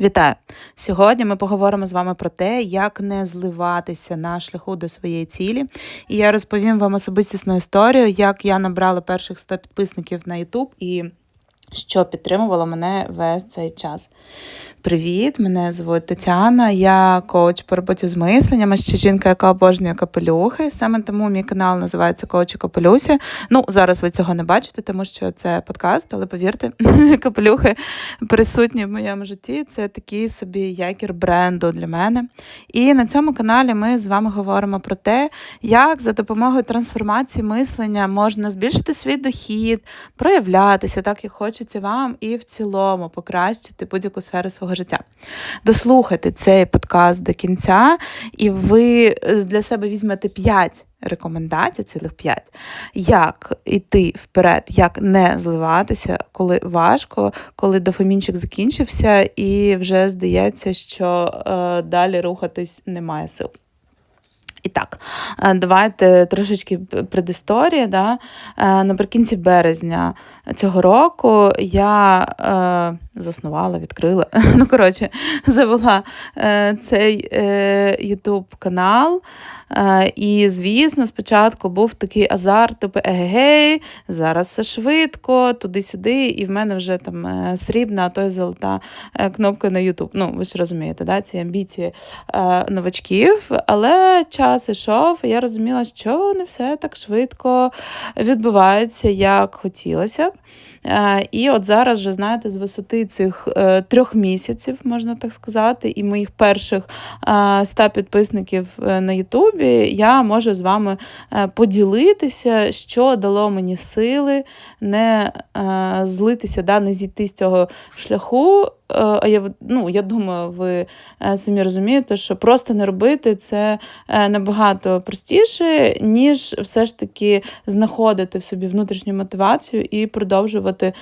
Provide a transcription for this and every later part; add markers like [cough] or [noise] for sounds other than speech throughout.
Вітаю! Сьогодні ми поговоримо з вами про те, як не зливатися на шляху до своєї цілі. І я розповім вам особистісну історію, як я набрала перших 100 підписників на YouTube і що підтримувало мене весь цей час. Привіт, мене звуть Тетяна, я коуч по роботі з мисленням, ще жінка, яка обожнює капелюхи. Саме тому мій канал називається Коуч капелюсі. Ну, зараз ви цього не бачите, тому що це подкаст, але повірте, [laughs] капелюхи присутні в моєму житті. Це такий собі якір бренду для мене. І на цьому каналі ми з вами говоримо про те, як за допомогою трансформації мислення можна збільшити свій дохід, проявлятися так, як хочеться вам, і в цілому покращити будь-яку сферу свого життя. Дослухайте цей подкаст до кінця, і ви для себе візьмете 5 рекомендацій, цілих 5, як йти вперед, як не зливатися, коли важко, коли дофамінчик закінчився, і вже здається, що е, далі рухатись немає сил. І так, е, давайте трошечки предісторія. Да? Е, наприкінці березня цього року я е, заснувала, відкрила. [laughs] Ну, коротше, завела цей YouTube канал. І, звісно, спочатку був такий азарт, типу, егегей, зараз все швидко, туди-сюди, і в мене вже там срібна, а то й золота кнопка на YouTube. Ну, ви ж розумієте, да? ці амбіції новачків. Але час ішов, і я розуміла, що не все так швидко відбувається, як хотілося б. І от зараз, вже, знаєте, з висоти цих трьох місяців, можна так сказати, і моїх перших ста підписників на Ютубі. Я можу з вами е, поділитися, що дало мені сили не е, злитися, да, не зійти з цього шляху. Е, а я ну, я думаю, ви самі розумієте, що просто не робити це набагато простіше, ніж все ж таки знаходити в собі внутрішню мотивацію і продовжувати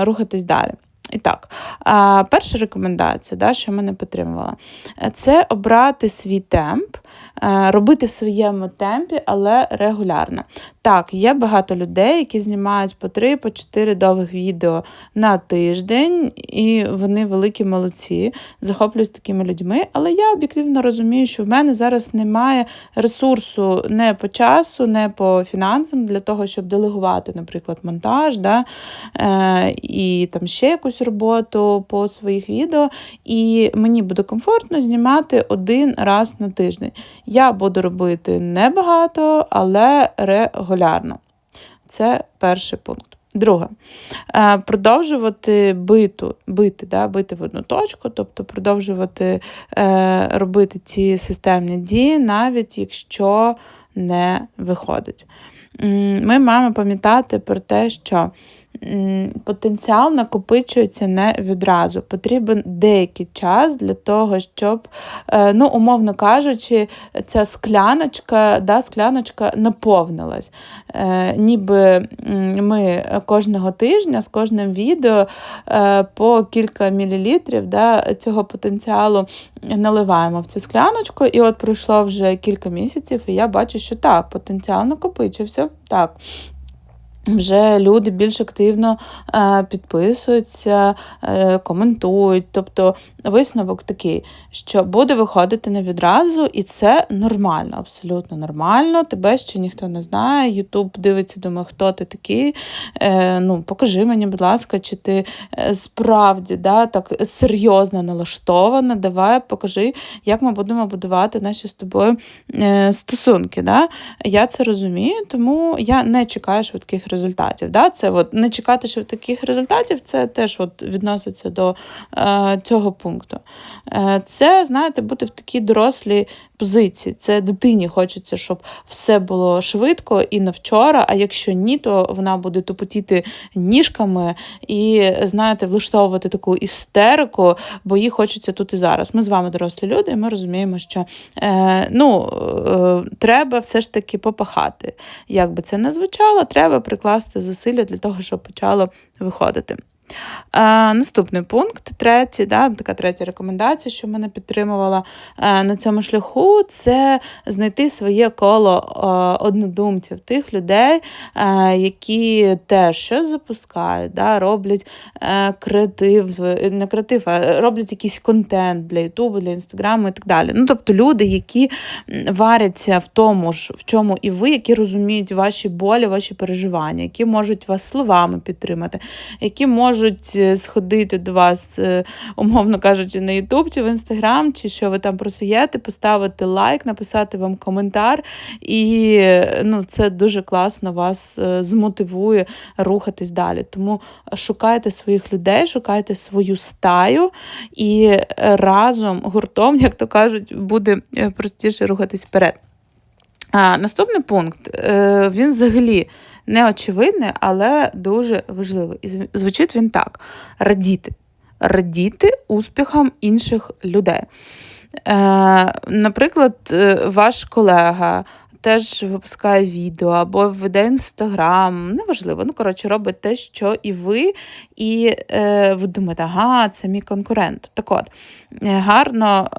рухатись далі. І так, перша рекомендація, да, що мене підтримувала, це обрати свій темп, Е, робити в своєму темпі, але регулярно. Так, є багато людей, які знімають по 3 по 4 довгих відео на тиждень, і вони великі молодці, захоплююсь такими людьми. Але я об'єктивно розумію, що в мене зараз немає ресурсу не по часу, не по фінансам для того, щоб делегувати, наприклад, монтаж, да, е, і там ще якусь роботу по своїх відео. І мені буде комфортно знімати один раз на тиждень. Я буду робити небагато, але регулярно. Це перший пункт. Друге, е, продовжувати биту, бити да, бити в одну точку, тобто продовжувати е, робити ці системні дії, навіть якщо не виходить. Ми маємо пам'ятати про те, що потенціал накопичується не відразу. Потрібен деякий час для того, щоб, е, ну, умовно кажучи, ця скляночка, да, скляночка наповнилась. Е, ніби ми кожного тижня з кожним відео е, по кілька мілілітрів да, цього потенціалу наливаємо в цю скляночку, і от пройшло вже кілька місяців, і я бачу, що так, потенціал накопичився. так вже люди більш активно е, підписуються, е, коментують. Тобто висновок такий, що буде виходити не відразу, і це нормально, абсолютно нормально. Тебе ще ніхто не знає. Ютуб дивиться, думає, хто ти такий. Е, ну, Покажи мені, будь ласка, чи ти справді да, так серйозно налаштована. Давай покажи, як ми будемо будувати наші з тобою стосунки. Да? Я це розумію, тому я не чекаю швидких результатів результатів. Да? Це от Не чекати що таких результатів, це теж от відноситься до е, цього пункту. Е, Це, знаєте, бути в такій дорослій позиції. Це дитині хочеться, щоб все було швидко і на вчора, а якщо ні, то вона буде тупотіти ніжками і, знаєте, влаштовувати таку істерику, бо їй хочеться тут і зараз. Ми з вами дорослі люди, і ми розуміємо, що е, ну, е, треба все ж таки попахати. Як би це не звучало, треба прикласти зусилля для того, щоб почало виходити. Е, Наступний пункт, третій, да, така третя рекомендація, що мене підтримувала е, на цьому шляху, це знайти своє коло е, однодумців, тих людей, е, які теж щось запускають, да, роблять е, креатив, не креатив, а роблять якийсь контент для Ютубу, для Інстаграму і так далі. Ну, Тобто люди, які варяться в тому ж, в чому і ви, які розуміють ваші болі, ваші переживання, які можуть вас словами підтримати, які можуть е, сходити до вас, е, умовно кажучи, на Ютуб чи в Інстаграм, чи що ви там просуєте, поставити лайк, написати вам коментар. І ну, це дуже класно вас е, змотивує рухатись далі. Тому шукайте своїх людей, шукайте свою стаю і разом, гуртом, [laughs] як то кажуть, буде простіше рухатись вперед. А, Наступний пункт він взагалі неочевидний, але дуже важливий. І звучить він так: радіти. Радіти успіхам інших людей. Е, Наприклад, е, ваш колега теж випускає відео або веде інстаграм, неважливо. Ну, коротше, робить те, що і ви, і е, ви думаєте, ага, це мій конкурент. Так от, е, гарно,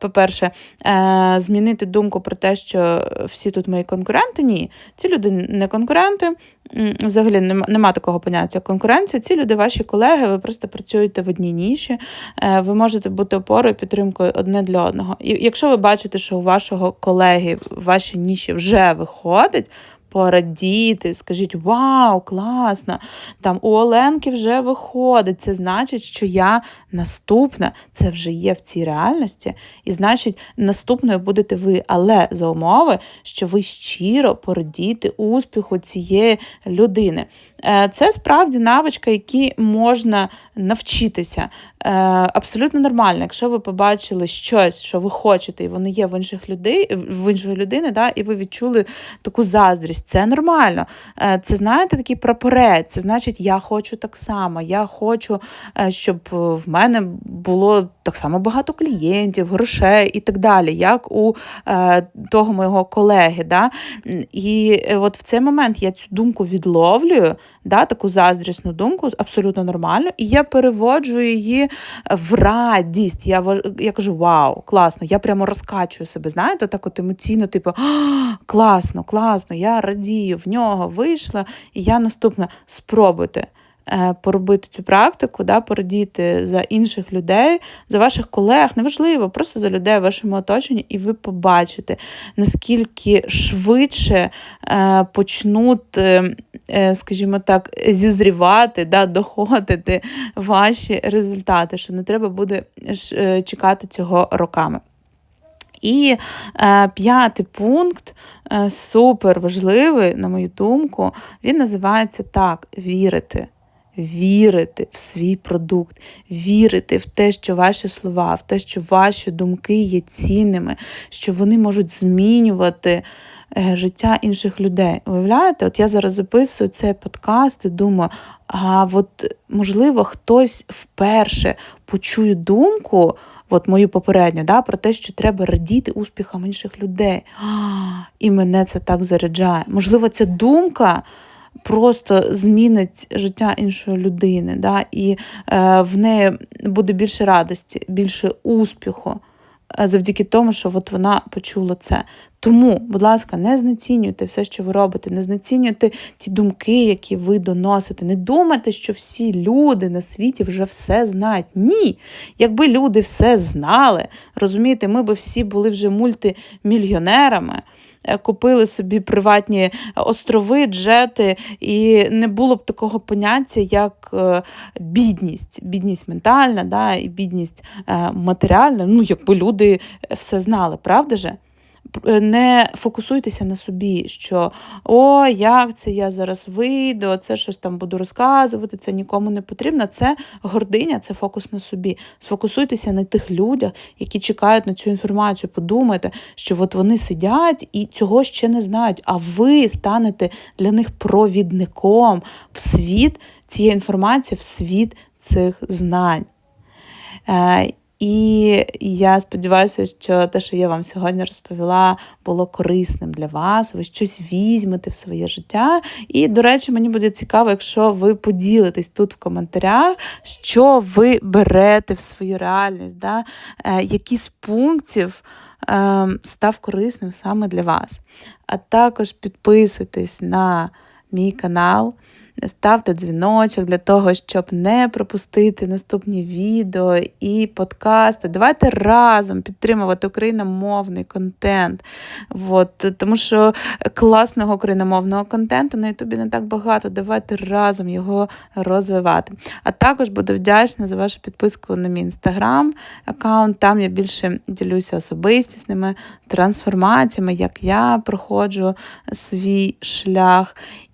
по-перше, е, змінити думку про те, що всі тут мої конкуренти. Ні, ці люди не конкуренти. Взагалі нема, нема такого поняття конкуренція. Ці люди, ваші колеги, ви просто працюєте в одній ніші, е, ви можете бути опорою, підтримкою одне для одного. І якщо ви бачите, що у вашого колеги в вашій ніші вже виходить, порадіти, скажіть, вау, класно! Там у Оленки вже виходить. Це значить, що я наступна, це вже є в цій реальності. І значить, наступною будете ви, але за умови, що ви щиро порадіти успіху цієї людини. Е, це справді навичка, які можна навчитися. Е, абсолютно нормально, якщо ви побачили щось, що ви хочете, і воно є в інших людей, в іншої людини, да, і ви відчули таку заздрість. Це нормально. Е, це, знаєте, такий прапорець. Це значить, я хочу так само. Я хочу, щоб в мене було так само багато клієнтів, грошей і так далі, як у того моєго колеги. Да? І от в цей момент я цю думку відловлюю да, таку заздрісну думку, абсолютно нормально, і я переводжу її в радість. Я я кажу, вау, класно, я прямо розкачую себе. Знаєте, так от емоційно, типу, класно, класно, я радію, в нього вийшла, і я наступна спробуйте. Е, поробити цю практику, да, порадіти за інших людей, за ваших колег, неважливо, просто за людей в вашому оточенні, і ви побачите, наскільки швидше е, почнуть, е, скажімо так, зізрівати, да, доходити ваші результати, що не треба буде чекати цього роками. І е, п'ятий пункт е, супер важливий, на мою думку, він називається так: вірити вірити в свій продукт, вірити в те, що ваші слова, в те, що ваші думки є цінними, що вони можуть змінювати е, життя інших людей. Уявляєте, от я зараз записую цей подкаст і думаю, а от можливо хтось вперше почує думку. От мою попередню, да, про те, що треба радіти успіхам інших людей. А, І мене це так заряджає. Можливо, ця думка просто змінить життя іншої людини, да, і е, в неї буде більше радості, більше успіху. Е, завдяки тому, що от вона почула це. Тому, будь ласка, не знецінюйте все, що ви робите, не знецінюйте ті думки, які ви доносите. Не думайте, що всі люди на світі вже все знають. Ні. Якби люди все знали, розумієте, ми би всі були вже мультимільйонерами. Е, купили собі приватні острови, джети, і не було б такого поняття, як е, бідність, бідність ментальна, да, і бідність е, матеріальна. Ну, якби люди все знали, правда же? Е, не фокусуйтеся на собі, що о, як це я зараз вийду, це щось там буду розказувати, це нікому не потрібно. Це гординя, це фокус на собі. Сфокусуйтеся на тих людях, які чекають на цю інформацію. Подумайте, що от вони сидять і цього ще не знають, а ви станете для них провідником в світ цієї інформації, в світ цих знань. І І я сподіваюся, що те, що я вам сьогодні розповіла, було корисним для вас. Ви щось візьмете в своє життя. І, до речі, мені буде цікаво, якщо ви поділитесь тут в коментарях, що ви берете в свою реальність, да? Е, які з пунктів. Ем, став корисним саме для вас. А також підписуйтесь на мій канал. Ставте дзвіночок для того, щоб не пропустити наступні відео і подкасти. Давайте разом підтримувати україномовний контент. От, Тому що класного україномовного контенту на Ютубі не так багато. Давайте разом його розвивати. А також буду вдячна за вашу підписку на мій інстаграм аккаунт. Там я більше ділюся особистісними трансформаціями, як я проходжу свій шлях.